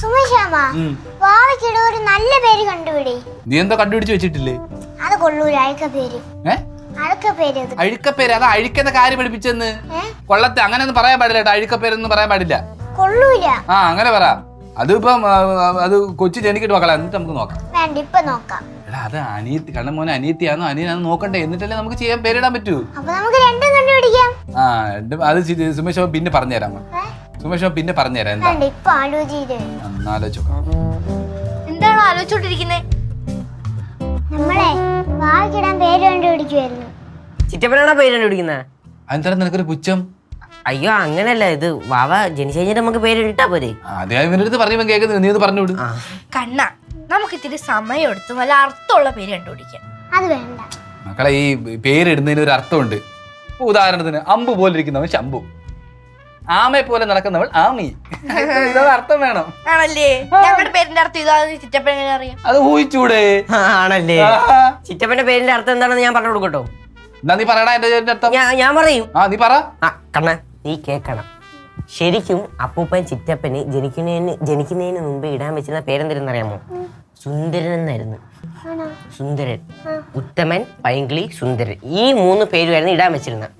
സുമേഷാമ. വാവയ്ക്കിടെ ഒരു നല്ല പേര് കണ്ടുപിടി. നീ എന്തോ കണ്ടുപിടിച്ച് വെച്ചിട്ടില്ലേ? അത് കൊള്ളൂല അഴുക്ക പേര്. അഴുക്കപ്പേര് അത് അഴുക്കെന്ന കാര്യം പഠിപ്പിച്ചെന്ന്. കൊള്ളത്തെ അങ്ങനെ ഒന്നും പറയാൻ പാടില്ല കേട്ടോ അഴുക്കപ്പേരൊന്നും പറയാൻ പാടില്ല. കൊള്ളൂല. ആ അങ്ങനെ പറ. അതിപ്പം അത് കൊച്ചു ജനിക്കിട്ട് മക്കളെ എന്നിട്ട് നമുക്ക് നോക്കാം. വേണ്ട ഇപ്പൊ നോക്കാം. എടാ അത് അനിയത്തി കണ്ണൻ മോനെ അനിയത്തിയാണോ അനിയനാണോ നോക്കണ്ടേ എന്നിട്ടല്ലേ നമുക്ക് ചെയ്യാൻ പേരിടാൻ പറ്റൂ. അപ്പൊ നമുക്ക് രണ്ടും കണ്ടുപിടിക്കാം. ആ രണ്ടും അത് സുമേഷ് പിന്നെ പറഞ്ഞുതരാം? സുമേഷ് പിന്നെ പറഞ്ഞുതരാം. എന്താ? ഇപ്പൊ എന്താണ് ആലോചിച്ചോണ്ടിരിക്കുന്നത് നമ്മളെ പേര് കണ്ടുപിടിക്കുമായിരുന്നു ചിറ്റപ്പനാണോ പേര് കണ്ടുപിടിക്കുന്നത് അതെന്താണ് നിനക്കൊരു പുച്ഛം? അയ്യോ അങ്ങനല്ല. ഇത് വാവ ജനിച്ചു കഴിഞ്ഞിട്ട് നമുക്ക് പേര് അടുത്ത് പറയുമ്പോൾ കേൾക്കുന്നത് നീ ഇത് പറഞ്ഞു വിടും കണ്ണ നമുക്ക് ഇത്തിരി സമയം എടുത്ത് നല്ല അർത്ഥമുള്ള പേര് കണ്ടുപിടിക്കാം. അത് വേണ്ട. മക്കളെ ഈ പേരിടുന്നതിന് ഒരു അർത്ഥമുണ്ട്. ഉദാഹരണത്തിന് അമ്പു പോലെ ഇരിക്കുന്നവൻ ശംഭു. ആമയെ പോലെ നടക്കുന്നവൾ ആമി. ഇതൊരു അർത്ഥം വേണം. ആണല്ലേ? ഞങ്ങളുടെ പേരിന്റെ അർത്ഥം ചിറ്റപ്പൻ എങ്ങനെ അറിയാം? അത് ഊഹിച്ചൂടെ? ആണല്ലേ? ചിറ്റപ്പന്റെ പേരിന്റെ അർത്ഥം എന്താണെന്ന് ഞാൻ പറഞ്ഞു കൊടുക്കട്ടോ. എന്നാ നീ പറയടാ എന്റെ പേരിന്റെ അർത്ഥം. ഞാൻ ഞാൻ പറയും. ആ നീ പറ. ആ കണ്ണ നീ കേക്കണം. ശരിക്കും അപ്പൂപ്പൻ ചിറ്റപ്പന് ജനിക്കുന്നതിന് ജനിക്കുന്നതിന് മുമ്പ് ഇടാൻ വെച്ചിരുന്ന പേരെന്തിരുന്ന് അറിയാമോ? സുന്ദരൻ എന്നായിരുന്നു ആണോ? സുന്ദരൻ. ഉത്തമൻ പൈങ്കിളി സുന്ദരൻ. ഈ മൂന്ന് പേരുമായിരുന്നു ഇടാൻ വെച്ചിരുന്നത്.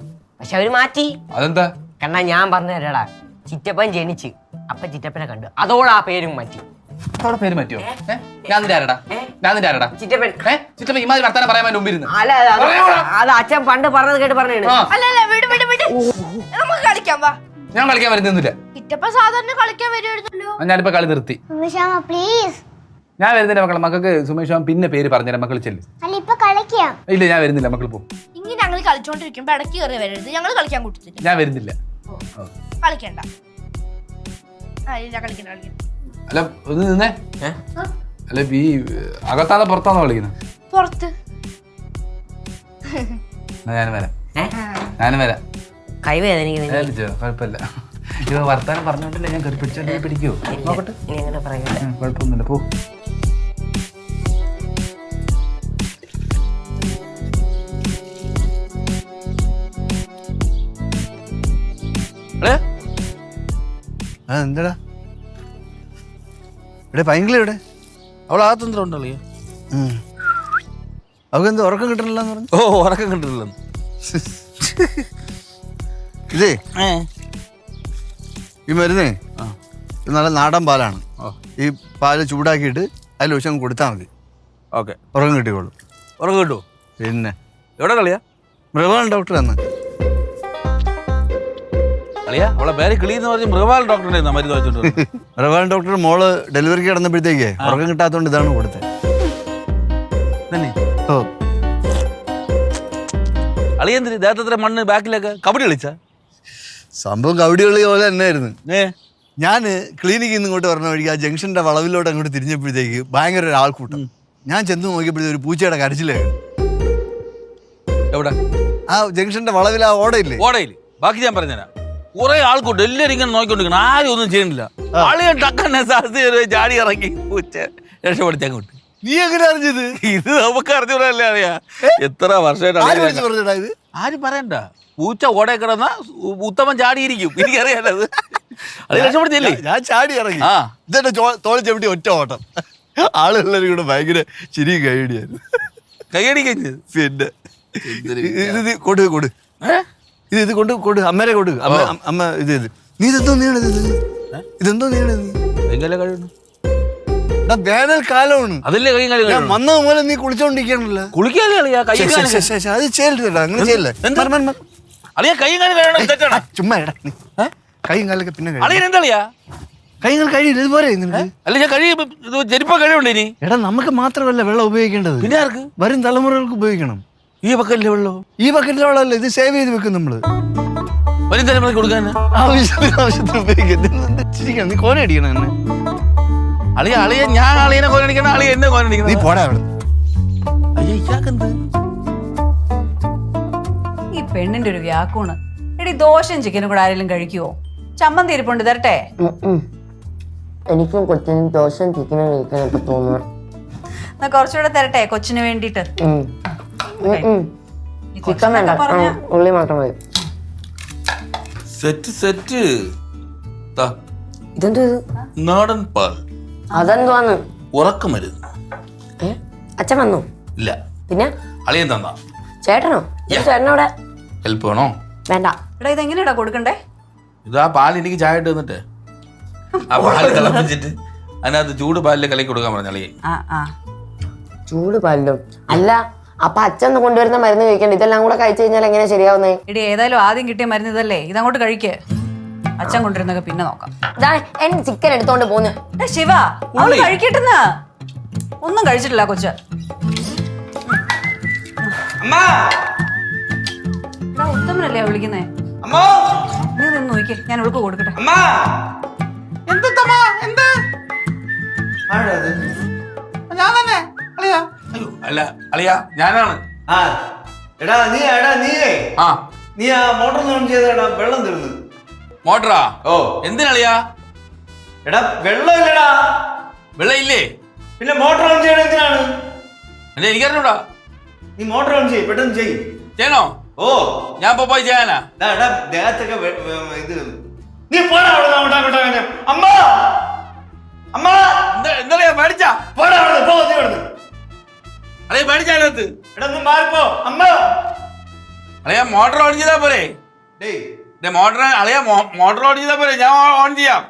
പക്ഷെ അവർ മാറ്റി. അതെന്താ? കണ്ണാ ഞാൻ പറഞ്ഞു തരാടാ. ചിറ്റപ്പൻ ജനിച്ച്. അപ്പൊ ചിറ്റപ്പനെ കണ്ടു. അതോടെ ആ പേരും മാറ്റി. അവിടെ പേര് മാറ്റിയോ? ഞാൻ നിന്റെ ആരടാ? ഞാൻ നിന്റെ ആരടാ? ചിറ്റപ്പൻ. ഏ? ചിറ്റപ്പ ഇമാതിരി വർത്താനം പറയാൻ അല്ല അത് അച്ഛൻ പണ്ട് പറഞ്ഞത് കേട്ട് പറഞ്ഞു ആ. അല്ല അല്ല വിട് വിട് വിട്. നമുക്ക് കളിക്കാം വാ. ഞാൻ കളിക്കാൻ വരുന്നില്ല. ചിറ്റപ്പൻ സാധാരണ കളിക്കാൻ വരുമായിരുന്നല്ലോ ഞാനിപ്പോ കളി നിർത്തി. പ്ലീസ് ഞാൻ വരുന്നില്ല മക്കളെ. മക്കൾക്ക് സുമേഷ് മാം പിന്നെ പേര് പറഞ്ഞുതരാം മക്കൾ ചെല്ല്. അല്ല ഇപ്പൊ കളിക്കാം. ഇല്ല ഞാൻ വരുന്നില്ല. മക്കൾ പോകും ഇങ്ങനെ ഞങ്ങൾ കളിച്ചോണ്ടിരിക്കുമ്പോ ഇടയ്ക്ക് കയറി വരരുത്. ഞങ്ങൾ കളിക്കാൻ കൂട്ടത്തില്ല. ഞാൻ വരുന്നില്ല. കളിക്കണ്ട. ആ ഇല്ല കളിക്കണ്ട കളിക്കണ്ട. അല്ല ഒന്ന് നിന്നേ. അല്ല ഈ അകത്താണോ പുറത്താണോ കളിക്കുന്നത്? പുറത്ത്. ഞാനും വരാം. ഞാനും വരാം. കൈവേദനിക്കുന്നത് കുഴപ്പമില്ല. ഇവ വർത്താനം പറഞ്ഞോണ്ടല്ലേ ഞാൻ കയറി പിടിച്ചോണ്ട് പിടിക്കോ? നോക്കട്ടെ കുഴപ്പമൊന്നുമില്ല. പോ. ആ എന്താടാ? ഇവിടെ പൈങ്കിളി ഇവിടെ അവൾ ആ തന്ത്രം ഉണ്ടല്ലോ. അവൾക്ക് എന്താ ഉറക്കം കിട്ടണില്ലെന്ന് പറഞ്ഞു. ഓ ഉറക്കം കണ്ടിട്ടില്ലെന്ന് ഇതേ ഈ മരുന്നേ ഇത് നല്ല നാടൻ പാലാണ്. ഈ പാൽ ചൂടാക്കിയിട്ട് അതിൽ ഒഴിച്ചങ്ങ് കൊടുത്താൽ മതി. ഓക്കെ. ഉറക്കം കിട്ടിക്കോളൂ. ഉറക്കം കിട്ടുമോ പിന്നെ. എവിടെ കളിയാ? മൃഗമാണ് ഡോക്ടർ എന്ന് കളിയാ? അവളെ പേര് കിളി എന്ന് പറഞ്ഞ് മൃഗപാൽ ഡോക്ടറിന്റെ മരുന്ന് വെച്ചിട്ടുണ്ട് ഡോക്ടർ മോൾ ഡെലിവറിക്ക് കിടന്നപ്പോഴത്തേക്ക് ഉറക്കം കിട്ടാത്തതുകൊണ്ട് ഇതാണ് കൊടുത്തത്. തന്നെ ഓ. മണ്ണ് ബാക്കിലൊക്കെ? കബഡി കളിച്ച? സംഭവം കബഡി കളി പോലെ തന്നെയായിരുന്നു. ഏ? ഞാൻ ക്ലിനിക്കിൽ നിന്ന് ഇങ്ങോട്ട് പറഞ്ഞ വഴിക്ക് ആ ജംഗ്ഷന്റെ വളവിലോട്ട് അങ്ങോട്ട് തിരിഞ്ഞപ്പോഴത്തേക്ക് ഭയങ്കര ഒരു ആൾക്കൂട്ടം. ഞാൻ ചെന്ന് നോക്കിയപ്പോഴത്തേക്ക് ഒരു പൂച്ചയുടെ കരച്ചിലായിരുന്നു എവിടെ? ആ ജംഗ്ഷന്റെ വളവിൽ ആ ഓടയില്ലേ? ഓടയിൽ. ബാക്കി ഞാൻ പറഞ്ഞുതരാം. കുറെ ആൾക്കൂട്ട് എല്ലാരും ഇങ്ങനെ നോക്കിക്കൊണ്ടിരിക്കണം ആരും ഒന്നും ചെയ്യണില്ല അളിയൻ ടക്കന്നെ സാധ്യത ഒരു ചാടി ഇറങ്ങി പൂച്ച രക്ഷപ്പെടുത്തി അങ്ങോട്ട് നീ എങ്ങനെ അറിഞ്ഞത്? ഇത് നമുക്ക് അറിഞ്ഞൂടല്ലേ അറിയാ? എത്ര വർഷമായിട്ട് ആരും പറയണ്ട. പൂച്ച ഓടെ കിടന്ന ഉത്തമൻ ചാടിയിരിക്കും. എനിക്കറിയാലത് അത്. രക്ഷപ്പെടുത്തിയല്ലേ? ഞാൻ- ചാടി ഇറങ്ങി. ആ. ഇതെന്നെ തോളി ചവിട്ടി ഒറ്റ ഓട്ടം. ആളുള്ളവരും കൂടെ ഭയങ്കര ചിരി കൈയടിയായിരുന്നു. കൈയടി കഴിഞ്ഞത് പിന്നെ ഇത് കൊടു കൊടു. ഇത് ഇത് കൊണ്ട് കൊടു അമ്മേരെ കൊടു. അമ്മ അമ്മ- ഇത് ഇത്. നീ ഇതെന്തോ നീണത് ഇത് ഇതെന്തോ നീണത് നീ കാലമാണ് കഴിയുന്നു എടാ, വേനൽക്കാലമാണ് അതല്ലേ കൈ കളി ഞാൻ വന്ന മൂലം നീ കുളിച്ചോണ്ടിരിക്കണല്ലോ. കുളിക്കാതെ കളിയാ കൈ അത് ചെയ്യരുത് അങ്ങനെ ചെയ്യല്ലേ. അളിയാ കൈ കാലം കഴിയണം ചുമ്മാ നീ. കൈയും കാലൊക്കെ പിന്നെ അളിയൻ എന്താ കളിയാ കൈകൾ കഴിയില്ല ഇതുപോലെ നിനക്ക്. അല്ല ഞാൻ കഴിയും ഇത് ചെരുപ്പ കഴിവുണ്ട് ഇനി? എടാ നമുക്ക് മാത്രമല്ല വെള്ളം ഉപയോഗിക്കേണ്ടത്. പിന്നെ ആർക്ക്? വരും തലമുറകൾക്ക് ഉപയോഗിക്കണം. ഈ പക്കല്ലേ വെള്ളോ ഈ ബക്കറ്റിലെ വെള്ളമല്ല ഇത് സേവ് ചെയ്ത് വെക്കും നമ്മൾ. വരും തലമുറ കൊടുക്കാൻ ആവശ്യത്തിന് ആവശ്യത്തിന് ഉപയോഗിക്കും? നീ കോന അടിക്കണം എന്നെ? അളിയ അളിയ ഞാൻ അളിയനെ കൊല്ലടിക്കണം അളിയ എന്നെ നീ പോടാ അവിടെ. അയ്യോ ഇയാൾക്കെന്ത്? ഈ പെണ്ണിന്റെ ഒരു വ്യാക്കൂണ്. എടി ദോശയും ചിക്കനും കൂടെ ആരെങ്കിലും കഴിക്കുവോ? ചമ്മന്തി ഇരിപ്പുണ്ട് തരട്ടെ. എനിക്കും കൊച്ചിനും ദോശം ചിക്കനും കഴിക്കാൻ ഇപ്പൊ തോന്നുന്നു. എന്നാ കുറച്ചുകൂടെ തരട്ടെ കൊച്ചിന് വേണ്ടിട്ട് ചിക്കൻ വേണ്ട ഉള്ളി മാത്രം മതി. Set set. ഇതെന്തോ ഇത്? നാടൻ പാൽ. അതെന്തുവാന്ന്? ഉറക്കം മരുന്ന് ഏ? അച്ഛൻ വന്നു? ഇല്ല. പിന്നെ? അളിയൻ തന്നാ. ചേട്ടനോ? ചേട്ടനോടെ ഹെൽപ്പ് വേണോ? വേണ്ട. എടാ ഇത് എങ്ങനെയാടാ കൊടുക്കണ്ടേ? ഇതാ പാൽ എനിക്ക് ചായ ഇട്ട് തന്നിട്ട്. ആ പാൽ തിളപ്പിച്ചിട്ട് അതിനകത്ത് ചൂട് പാലിൽ കലക്കി കൊടുക്കാൻ പറഞ്ഞു അളിയെ ആ ആ. ചൂട് പാലിലും. അല്ല അപ്പൊ അച്ഛൻ കൊണ്ടുവരുന്ന മരുന്ന് കഴിക്കണ്ട. ഇതെല്ലാം കൂടെ കഴിച്ചു കഴിഞ്ഞാൽ എങ്ങനെ ശരിയാവുന്നേ? എടി ഏതായാലും ആദ്യം കിട്ടിയ മരുന്ന് ഇതല്ലേ ഇതങ്ങോട്ട് കഴിക്ക്. അച്ഛൻ കൊണ്ടുവരുന്ന പിന്നെ നോക്കാം. ദാ, എൻ ചിക്കൻ എടുത്തോണ്ട് പോന്ന്. എടാ ശിവ അവൾ കഴിക്കട്ടെന്ന്. ഒന്നും കഴിച്ചിട്ടില്ല കൊച്ച്. അമ്മാ. എടാ ഉത്തമനല്ലേ വിളിക്കുന്നേ? അമ്മോ. നീ നിന്ന് നോക്കിയേ ഞാൻ അവൾക്ക് കൊടുക്കട്ടെ. അമ്മാ. ആരാ അത്? അയ്യോ അല്ല അളിയ ഞാനാണ്. ആ എടാ നീ എടാ നീയേ. ആ. നീ ആ മോട്ടർ ഓൺ ചെയ്തടാ വെള്ളം തീർന്നു മോട്ടറാ? ഓ. എന്തിനളിയാ എടാ വെള്ളം ഇല്ലടാ വെള്ളം ഇല്ലേ പിന്നെ മോട്ടർ ഓൺ ചെയ്യണ എന്തിനാണ്? അല്ലെ എനിക്കറിഞ്ഞൂടാ. നീ മോട്ടർ ഓൺ ചെയ്യ് പെട്ടെന്ന് ചെയ്യ്. ചെയ്യണോ? ഓ. ഞാൻ ഇപ്പൊ പോയി ചെയ്യാനാ. ദാ എടാ ദേഹത്തൊക്കെ വെ- വെ- ഇത്. നീ പോടാ അവിടെ അങ്ങോട്ട് അങ്ങോട്ട് അമ്മ! അമ്മ! എന്താ എന്താ മേടിച്ചാ പോടാ അവിടെ പോ നീ അവിടുന്ന് അളിയ പേടിച്ചാലത്ത് അളിയ മോട്ടർ ഓൺ ചെയ്താ പോരെ? മോട്ടർ അളിയ മോട്ടർ ഓൺ ചെയ്താ പോരെ? ഞാൻ ഓൺ ചെയ്യാം.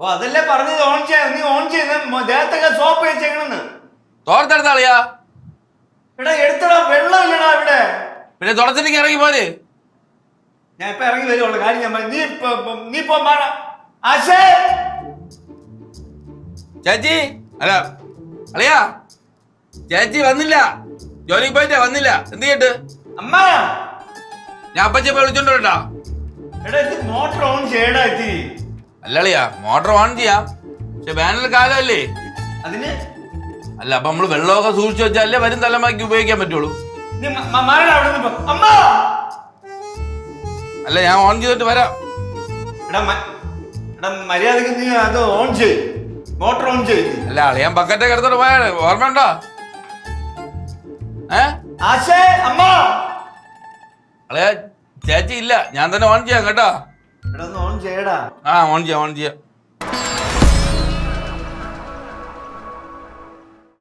ഓ അതല്ലേ പറഞ്ഞത്. ഓൺ ചെയ്യാൻ നീ ഓൺ ചെയ്ത് ദേഹത്തൊക്കെ സോപ്പ് വെച്ചേക്കണെന്ന്. തോർത്തെടുത്ത അളിയ. എടാ എടുത്തടാ വെള്ളം ഇല്ലടാ ഇവിടെ. പിന്നെ തുടച്ചിട്ട് ഇറങ്ങി പോരെ. ഞാൻ ഇപ്പൊ ഇറങ്ങി വരുവുള്ള കാര്യം ഞാൻ. നീ നീ ഇപ്പൊ ആശേ. ചേച്ചി അല്ല അളിയ. ചേച്ചി വന്നില്ല. ജോലിക്ക് പോയിട്ടേ വന്നില്ല. എന്ത് ചെയ്യട്ട്? അമ്മ! ഞാൻ അപ്പച്ചി വിളിച്ചോണ്ട് വരട്ടാ. എടാ ഇത് മോട്ടർ ഓൺ ചെയ്യടാ അല്ലളിയാ മോട്ടർ ഓൺ ചെയ്യാം. പക്ഷെ വേനൽ കാലമല്ലേ? അതിന്? അല്ല അപ്പൊ നമ്മൾ വെള്ളമൊക്കെ സൂക്ഷിച്ചു വെച്ചാലേ വരും തലമാക്കി ഉപയോഗിക്കാൻ പറ്റുള്ളൂ. അല്ല ഞാൻ ഓൺ ചെയ്തിട്ട് വരാം. മര്യാദയ്ക്ക് നീ അത് ഓൺ ചെയ് മോട്ടർ ഓൺ ചെയ്ത് അല്ല അളിയാൻ ബക്കറ്റൊക്കെ എടുത്തോട്ട് പോയാണ് അമ്മ അളിയ ചേച്ചി ഇല്ല. ഞാൻ തന്നെ ഓൺ ചെയ്യാം കേട്ടോ. ആ ഓൺ ചെയ്യാം ഓൺ ചെയ്യാം.